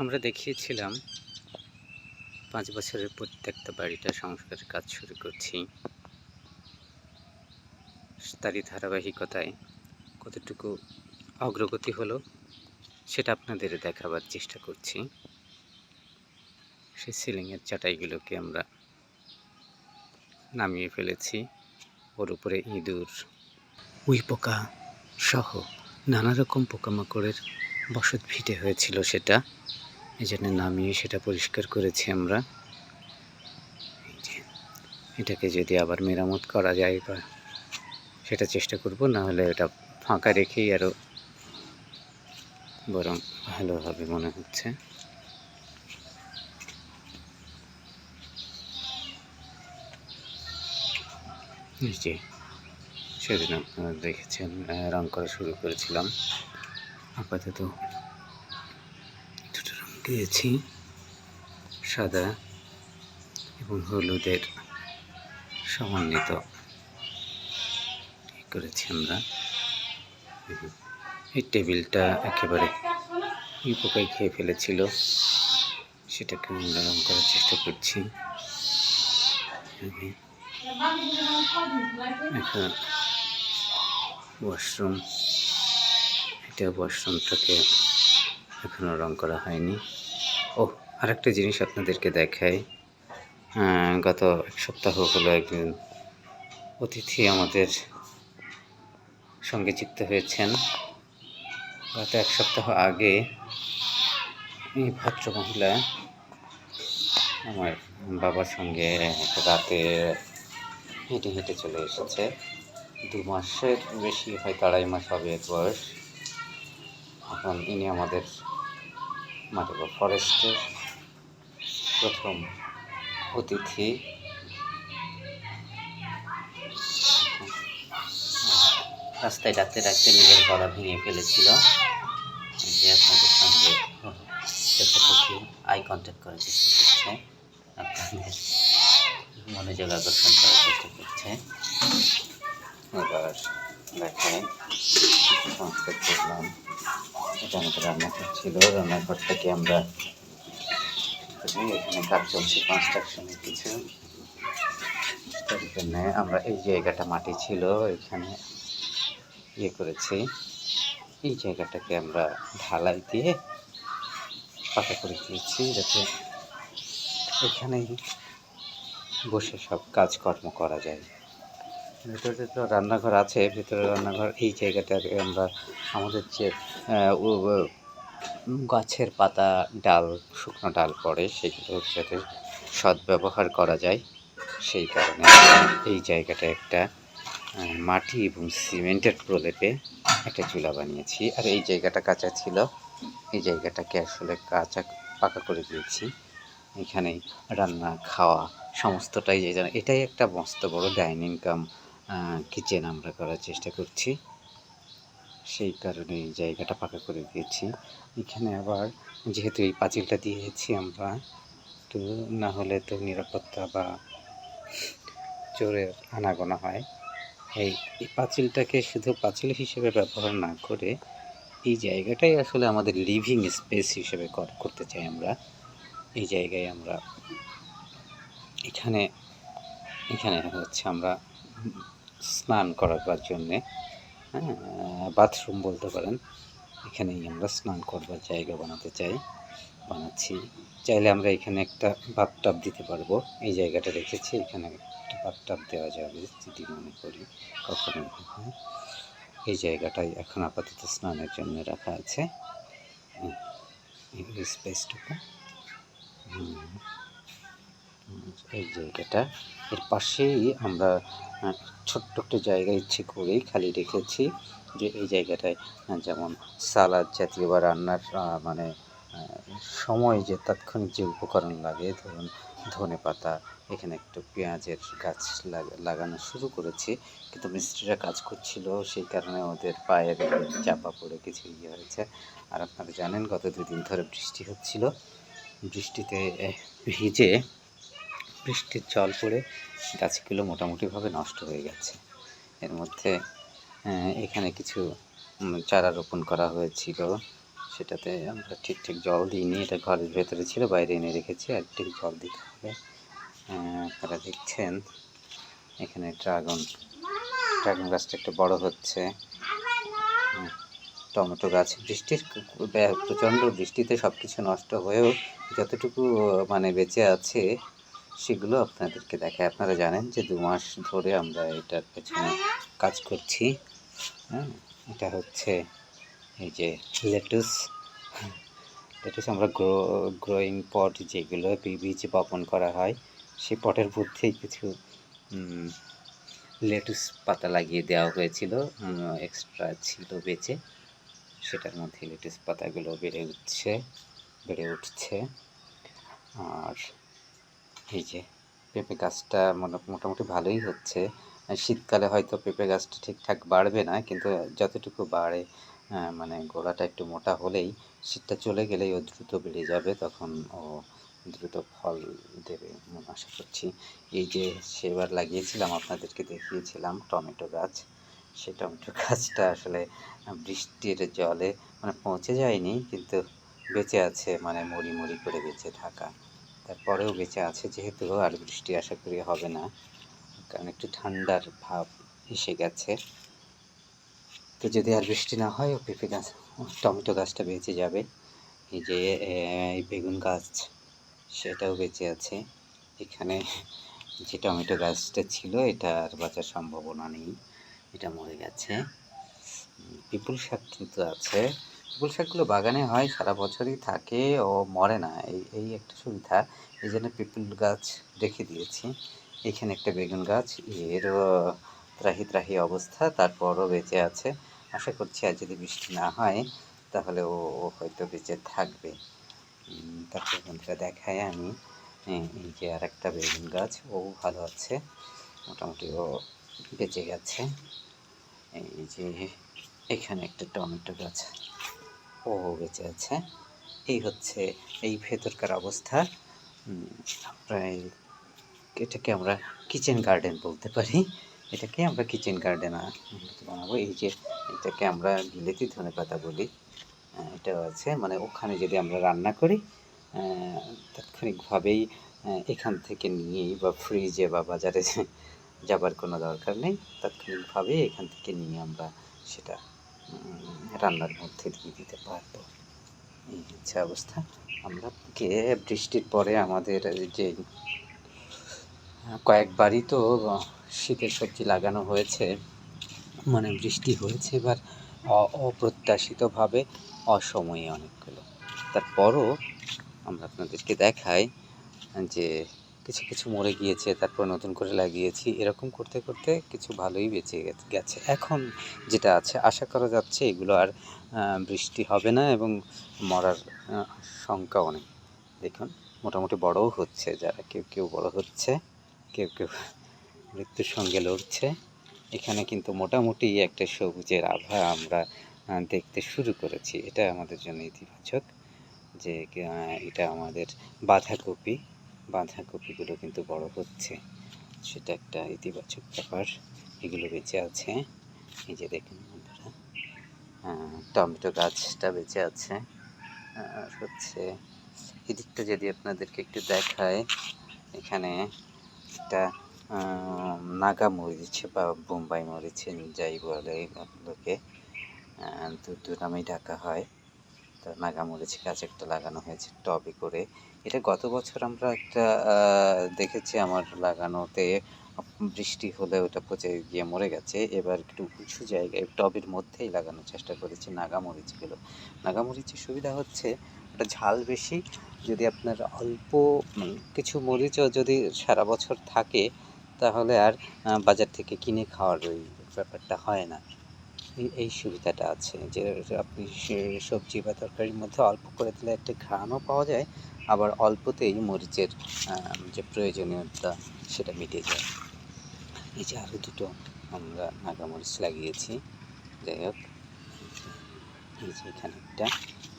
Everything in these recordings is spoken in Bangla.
আমরা দেখিয়েছিলাম, পাঁচ বছরের প্রত্যেকটা বাড়িটা সংস্কারের কাজ শুরু করছি। তারই ধারাবাহিকতায় কতটুকু অগ্রগতি হলো, সেটা আপনাদের দেখাবার চেষ্টা করছি। সেই সিলিংয়ের চাটাইগুলোকে আমরা নামিয়ে ফেলেছি। ওর উপরে ইঁদুর উই পোকা সহ নানা রকম পোকামাকড়ের বসত ভিটে হয়েছিল সেটা। এই নামিয়ে সেটা পরিষ্কার করেছি আমরা। এটাকে যদি আবার মেরামত করা যায় বা সেটা চেষ্টা করব, না হলে এটা ফাঁকা রেখেই আরও বরং ভালো হবে মনে হচ্ছে। যে সেদিন আপনারা দেখেছেন রং করা শুরু করেছিলাম। আপাতত দিয়েছি সাদা এবং হলুদের সমন্বিত। করেছি আমরা। এই টেবিলটা একেবারে পোকায় খেয়ে ফেলেছিল। সেটাকে আমরা করার চেষ্টা করছি। ওয়াশরুম এটা ওয়াশরুমটাকে এখনও রং করা হয়নি। ও, আরেকটা জিনিস আপনাদেরকে দেখাই। গত এক সপ্তাহ হলো একদিন অতিথি আমাদের সঙ্গে যুক্ত হয়েছেন। গত এক সপ্তাহ আগে এই ভদ্র মহিলা আমার বাবার সঙ্গে রাতে হেঁটে হেঁটে চলে এসেছে। দু মাসের বেশি হয়তো আড়াই মাস হবে এক বয়স। এখন ইনি আমাদের মাটিবা ফরেস্টের প্রথম অতিথি। রাস্তায় ডাকতে ডাকতে নিজের গলা ভেঙে ফেলেছিল। যে আপনাদের সঙ্গে আই কন্ট্যাক্ট করার চেষ্টা করছে, আপনাদের মনোযোগ আকর্ষণ করার চেষ্টা করছে। এবার দেখেন সংস্কার করলাম। এটা আমাদের রান্নাঘর ছিল। রান্নাঘরটাকে আমরা এখানে কাজ চলছে কনস্ট্রাকশনের কিছু। তার জন্য আমরা এই জায়গাটা মাটি ছিল, এখানে ইয়ে করেছি। এই জায়গাটাকে আমরা ঢালাই দিয়ে পাকা করে দিয়েছি যাতে এখানেই বসে সব কাজকর্ম করা যায়। ভেতরে তো রান্নাঘর আছে, ভেতরে রান্নাঘর, এই জায়গাটাকে আমরা আমাদের যে গাছের পাতা ডাল, শুকনো ডাল পড়ে, সেগুলো যাতে সদ্ব্যবহার করা যায়। সেই কারণে এই জায়গাটা একটা মাটি এবং সিমেন্টের প্রলেপে একটা চুলা বানিয়েছি। আর এই জায়গাটা কাঁচা ছিল। এই জায়গাটাকে আসলে কাঁচা, পাকা করে দিয়েছি। এখানে রান্না, খাওয়া, সমস্তটাই যে এটাই একটা মস্ত বড় ডাইনিং কাম। কিচেন আমরা করার চেষ্টা করছি। সেই কারণে জায়গাটা পাকা করে দিয়েছি। এখানে আবার যেহেতু এই পাঁচিলটা দিয়েছি আমরা, তো না হলে তো নিরাপত্তা বা চোরের আনাগোনা হয়। এই এই পাঁচিলটাকে শুধু পাঁচিল হিসেবে ব্যবহার না করে এই জায়গাটাই আসলে আমাদের লিভিং স্পেস হিসেবে কর- করতে চাই আমরা। এই জায়গায় আমরা, এখানে এখানে হচ্ছে আমরা স্নান করাবার জন্যে হ্যাঁ বাথরুম বলতে পারেন এখানেই আমরা স্নান করবার জায়গা বানাতে চাই বানাচ্ছি। চাইলে আমরা এখানে একটা বাথটাব দিতে পারব। এই জায়গাটা রেখেছি এখানে একটা বাথটাব দেওয়া যাবে যদি মনে করি কখনো এই জায়গাটাই এখন আপাতত স্নানের জন্য রাখা আছে। স্পেসটুকু হুম, এই জায়গাটা। এর পাশেই আমরা ছোট্ট একটা জায়গা ইচ্ছে করেই খালি রেখেছি যে এই জায়গাটায় যেমন সালাদ জাতীয় বা রান্নার মানে সময় যে তাৎক্ষণিক যে উপকরণ লাগে, ধরুন ধনে পাতা, এখানে একটু পেঁয়াজের গাছ লাগা- লাগানো শুরু করেছি। কিন্তু মিস্ত্রিরা কাজ করছিল, সেই কারণে ওদের পায়ের চাপা পড়ে কিছু ইয়ে হয়েছে। আর আপনারা জানেন, গত দুদিন ধরে বৃষ্টি হচ্ছিল। বৃষ্টিতে ভিজে বৃষ্টির জল পড়ে গাছগুলো মোটামুটিভাবে নষ্ট হয়ে গেছে। এর মধ্যে এখানে কিছু চারা রোপণ করা হয়েছিল। সেটাতে আমরা ঠিকঠাক জল দিইনি। এটা ঘরের ভেতরে ছিল, বাইরে এনে রেখেছি। আর ঠিক জল দিতে হবে। আপনারা দেখছেন, এখানে ড্রাগন ড্রাগন গাছটা একটু বড় হচ্ছে। টমেটো গাছ, বৃষ্টির প্রচণ্ড বৃষ্টিতে সব কিছু নষ্ট হয়েও যতটুকু মানে বেঁচে আছে সেগুলো আপনাদেরকে দেখায়। আপনারা জানেন যে দু মাস ধরে আমরা এটার পেছনে কাজ করছি। হ্যাঁ এটা হচ্ছে এই যে লেটুস। লেটুস আমরা গ্রো, গ্রোয়িং পট যেগুলো বীজ বপন করা হয় সেই পটের মধ্যেই কিছু লেটুস পাতা লাগিয়ে দেওয়া হয়েছিল এক্সট্রা ছিল বেঁচে। সেটার মধ্যে লেটুস পাতাগুলো বেড়ে উঠছে বেড়ে উঠছে। আর এই যে পেঁপে গাছটা মোটা- মোটামুটি ভালোই হচ্ছে। শীতকালে হয়তো পেঁপে গাছটা ঠিকঠাক বাড়বে না, কিন্তু যতটুকু বাড়ে মানে গোড়াটা একটু মোটা হলেই শীতটা চলে গেলেই ও দ্রুত বেড়ে যাবে, তখন ও দ্রুত ফল দেবে আশা করছি। এই যে সেবার লাগিয়েছিলাম, আপনাদেরকে দেখিয়েছিলাম টমেটো গাছ। সেই টমেটো গাছটা আসলে বৃষ্টির জলে মানে পৌঁছে যায়নি, কিন্তু বেঁচে আছে মানে মরি মরি করে বেঁচে থাকা। তারপরেও বেঁচে আছে, যেহেতু আর বৃষ্টি আশা করি হবে না, কারণ একটু ঠান্ডার ভাব এসে গেছে। তো যদি আর বৃষ্টি না হয় ও পেঁপে গাছ, টমেটো গাছটা বেঁচে যাবে। এই যে এই বেগুন গাছ, সেটাও বেঁচে আছে। এখানে যে টমেটো গাছটা ছিল, এটা আর বাঁচার সম্ভাবনা নেই, এটা মরে গেছে। পিপুল শাক কিন্তু আছে। পিপুল শাকগুলো বাগানে হয়, সারা বছরই থাকে ও মরে না। এই এই একটা সুবিধা, এই জন্য পিপুল গাছ রেখে দিয়েছি। এখানে একটা বেগুন গাছ এরও ত্রাহি ত্রাহি অবস্থা, তারপরও বেঁচে আছে। আশা করছি আর যদি বৃষ্টি না হয়, তাহলে ও হয়তো বেঁচে থাকবে। তারপর বন্ধুরা দেখায় আমি এই যে আর একটা বেগুন গাছ, ও ভালো আছে, মোটামুটি ও বেঁচে গেছে। এই যে এখানে একটা টমেটো গাছ। ও বেঁচে আছে। এই হচ্ছে এই ভেতরকার অবস্থা। প্রায় এটাকে আমরা কিচেন গার্ডেন বলতে পারি। এটাকে আমরা কিচেন গার্ডেন বানাবো। এই যে এটাকে আমরা বিলেতি ধনে পাতা বলি। এটাও আছে। মানে ওখানে যদি আমরা রান্না করি তাৎক্ষণিকভাবেই এখান থেকে নিয়েই বা ফ্রিজে বা বাজারে যাবার কোনো দরকার নেই। তাৎক্ষণিকভাবেই এখান থেকে নিয়ে আমরা সেটা রান্নার মধ্যে দিয়ে দিতে পারব। এই হচ্ছে অবস্থা। আমরা বৃষ্টির পরে আমাদের যে কয়েকবারই তো শীতের সবজি লাগানো হয়েছে মানে বৃষ্টি হয়েছে, এবার অপ্রত্যাশিতভাবে অসময়ে অনেকগুলো। তারপরও আমরা আপনাদেরকে দেখাই যে কিছু কিছু মরে গিয়েছে, তারপর নতুন করে লাগিয়েছি, এরকম করতে করতে কিছু ভালোই বেঁচে গেছে এখন যেটা আছে, আশা করা যাচ্ছে এগুলো আর বৃষ্টি হবে না এবং মরার শঙ্কাও নেই। দেখুন, মোটামুটি বড়ও হচ্ছে, যারা কেউ কেউ বড় হচ্ছে, কেউ কেউ মৃত্যুর সঙ্গে লড়ছে। এখানে কিন্তু মোটামুটি একটা সবুজের আভা আমরা দেখতে শুরু করেছি। এটা আমাদের জন্য ইতিবাচক যে এটা আমাদের বাঁধাকপি। বাঁধাকপিগুলো কিন্তু বড় হচ্ছে। সেটা একটা ইতিবাচক ব্যাপার। এগুলো বেঁচে আছে। এই যে দেখুন বন্ধুরা টমেটো গাছটা বেঁচে আছে। আর হচ্ছে এদিকটা যদি আপনাদেরকে একটু দেখায় এখানে একটা নাগা মরিচ বা বোম্বাই মরিচ যাই বলে এগুলোকে আহ, দু দু নামেই ডাকা হয়। তো নাগা মরিচ গাছ একটা লাগানো হয়েছে টবে করে। এটা গত বছর আমরা একটা দেখেছি আমার লাগানোতে বৃষ্টি হলে ওটা পচে গিয়ে মরে গেছে। এবার একটু উঁচু জায়গায়, টবের মধ্যেই লাগানোর চেষ্টা করেছি নাগা মরিচগুলো নাগা মরিচের সুবিধা হচ্ছে ওটা ঝাল বেশি, যদি আপনার অল্প কিছু মরিচও যদি সারা বছর থাকে, তাহলে আর বাজার থেকে কিনে খাওয়ার ওই ব্যাপারটা হয় না। এই সুবিধাটা আছে যে আপনি সবজি বা তরকারির মধ্যে অল্প করে দিলে একটা ঘ্রাণও পাওয়া যায় আবার অল্পতেই মরিচের যে প্রয়োজনীয়তা সেটা মিটে যায়। এই যে আরও দুটো আমরা নাগামরিচ লাগিয়েছি, যাই হোক। এই যে এখানে একটা।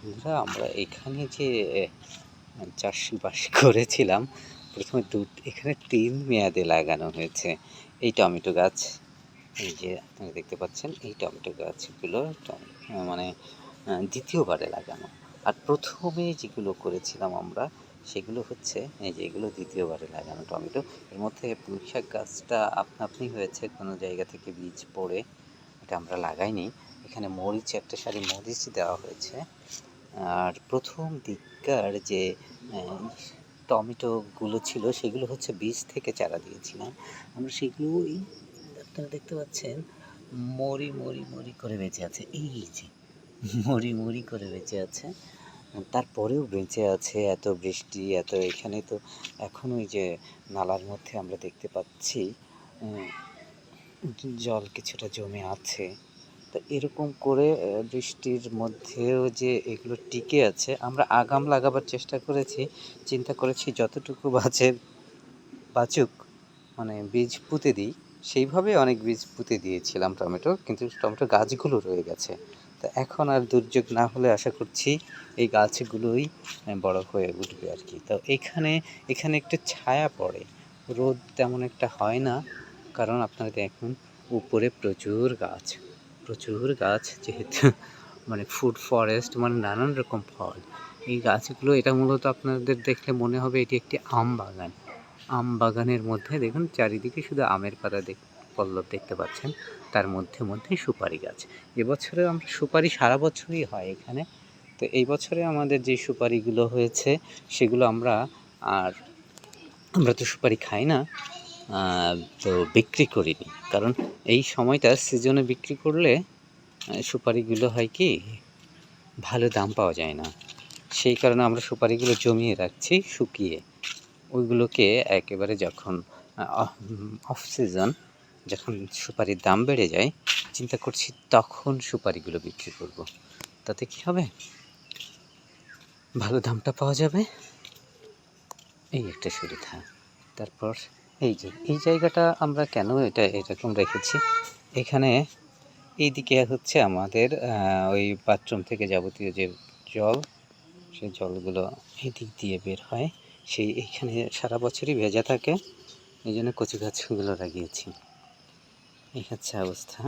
বন্ধুরা, আমরা এখানে যে চাষবাস করেছিলাম, প্রথমে দু, এখানে তিন মেয়াদে লাগানো হয়েছে। এই টমেটো গাছ, এই যে আপনারা দেখতে পাচ্ছেন, এই টমেটো গাছগুলো মানে দ্বিতীয়বারে লাগানো। আর প্রথমে যেগুলো করেছিলাম আমরা, সেগুলো হচ্ছে, এই যে এগুলো দ্বিতীয়বারে লাগানো টমেটো। এর মধ্যে পুঁই শাক গাছটা আপনা আপনি হয়েছে, কোনো জায়গা থেকে বীজ পড়ে, এটা আমরা লাগাইনি। এখানে মরিচ, একটা সারি মরিচ দেওয়া হয়েছে। আর প্রথম দিককার যে টমেটোগুলো ছিল, সেগুলো হচ্ছে বীজ থেকে চারা দিয়েছিলাম। আমরা সেগুলোই, আপনারা দেখতে পাচ্ছেন, মরি মরি মরি করে বেঁচে আছে। এই যে মরি মরি করে বেঁচে আছে। তারপরেও বেঁচে আছে, এত বৃষ্টি, এত এখানে তো এখন ওই যে নালার মধ্যে আমরা দেখতে পাচ্ছি জল কিছুটা জমে আছে। তো এরকম করে বৃষ্টির মধ্যেও যে এগুলো টিকে আছে, আমরা আগাম লাগাবার চেষ্টা করেছি, চিন্তা করেছি যতটুকু বাঁচের বাঁচুক মানে বীজ পুঁতে দিই। সেইভাবে অনেক বীজ পুঁতে দিয়েছিলাম টমেটো, কিন্তু টমেটো গাছগুলো রয়ে গেছে। তো এখন আর দুর্যোগ না হলে আশা করছি এই গাছগুলোই বড় হয়ে উঠবে আর কি। তো এখানে এখানে একটু ছায়া পড়ে। রোদ তেমন একটা হয় না, কারণ আপনারা দেখুন উপরে প্রচুর গাছ। প্রচুর গাছ যেহেতু মানে ফুড ফরেস্ট মানে নানান রকম ফল। এই গাছগুলো, এটা মূলত আপনাদের দেখলে মনে হবে এটি একটি আম বাগান। আম বাগানের মধ্যে দেখুন, চারিদিকে শুধু আমের পাতা দেখ, পল্লব দেখতে পাচ্ছেন। তার মধ্যে মধ্যে সুপারি গাছ। এবছরে আমরা, সুপারি সারা বছরই হয় এখানে। তো এই বছরে আমাদের যে সুপারিগুলো হয়েছে, সেগুলো আমরা আর আমরা তো সুপারি খাই না তো বিক্রি করিনি। কারণ এই সময়টা সিজনে বিক্রি করলে সুপারিগুলো হয় কি, ভালো দাম পাওয়া যায় না। সেই কারণে আমরা সুপারিগুলো জমিয়ে রাখছি, শুকিয়ে। ওইগুলোকে একেবারে যখন অফ সিজন যখন সুপারির দাম বেড়ে যায়, চিন্তা করছি তখন সুপারিগুলো বিক্রি করব। তাতে কি হবে? ভালো দামটা পাওয়া যাবে? এই একটা সুবিধা। তারপর এই যে, এই জায়গাটা আমরা কেন এটা, এরকম রেখেছি? এখানে এইদিকে হচ্ছে আমাদের ওই বাথরুম থেকে যাবতীয় যে জল, সেই জলগুলো এই দিক দিয়ে বের হয়। সেই এইখানে সারা বছরই ভেজা থাকে। এই জন্য কচু গাছগুলো লাগিয়েছি। এই হচ্ছে অবস্থা।